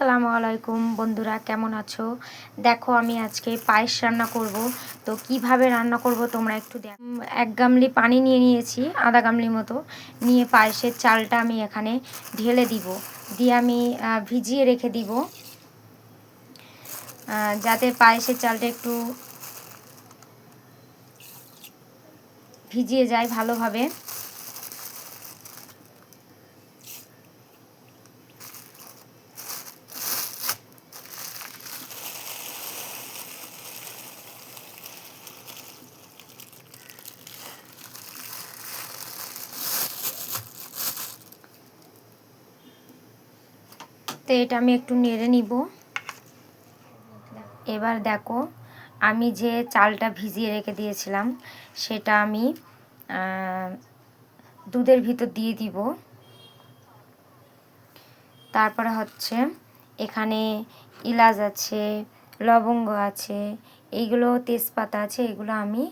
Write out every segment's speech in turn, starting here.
আসসালামু আলাইকুম বন্ধুরা, কেমন আছো? দেখো, আমি আজকে পায়েস রান্না করব। তো কীভাবে রান্না করব তোমরা একটু দেখ এক গামলি পানি নিয়ে নিয়েছি, আধা গামলি মতো। নিয়ে পায়েসের চালটা আমি এখানে ঢেলে দিব। দিয়ে আমি ভিজিয়ে রেখে দিব। যাতে পায়েসের চালটা একটু ভিজিয়ে যায় ভালোভাবে। তো এটা আমি একটু নেড়ে নিব। এবার দেখো, আমি যে চালটা ভিজিয়ে রেখে দিয়েছিলাম, সেটা আমি দুধের ভিতর দিয়ে দিব। তারপরে হচ্ছে, এখানে এলাচ আছে, লবঙ্গ আছে, এইগুলো তেজপাতা আছে, এগুলো আমি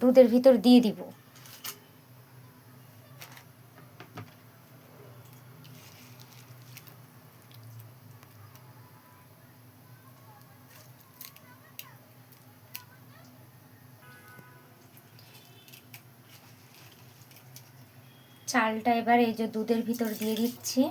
দুধের ভিতর দিয়ে দিব। চালটা এবার এই যে দুধের ভিতর দিয়ে দিচ্ছি।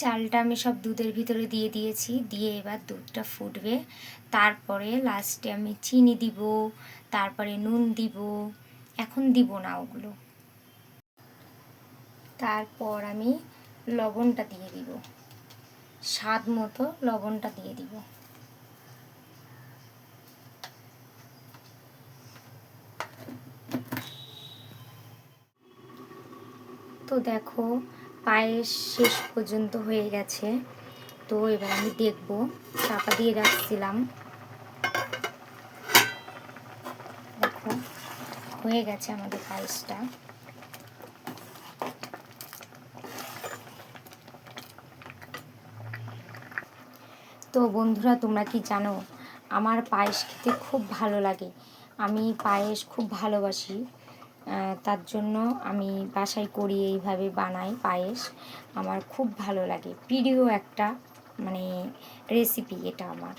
চালটা আমি সব দুধের ভিতরে দিয়ে দিয়েছি, দিয়ে এবার দুধটা ফুটবে। তারপরে লাস্টে আমি চিনি দিব, তারপরে নুন দিব এখন দিব না ওগুলো। তারপর আমি লবণটা দিয়ে দিব। স্বাদ মতো লবণটা দিয়ে দিব। তো দেখো, পায়েস শেষ পর্যন্ত হয়ে গেছে। তো এবার আমি দেখব, চাপা দিয়ে রাখছিলাম। দেখো। হয়ে গেছে আমাদের পায়েসটা। তো বন্ধুরা, তোমরা কি জানো, আমার পায়েস খেতে খুব ভালো লাগে। আমি পায়েস খুব ভালোবাসি। তার জন্য আমি বাসায় করি এইভাবে বানাই পায়েস। আমার খুব ভালো লাগে। প্রিয় একটা মানে রেসিপি এটা আমার।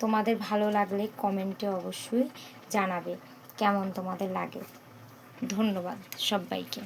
তোমাদের ভালো লাগলে কমেন্টে অবশ্যই জানাবে কেমন তোমাদের লাগে। ধন্যবাদ সবাইকে।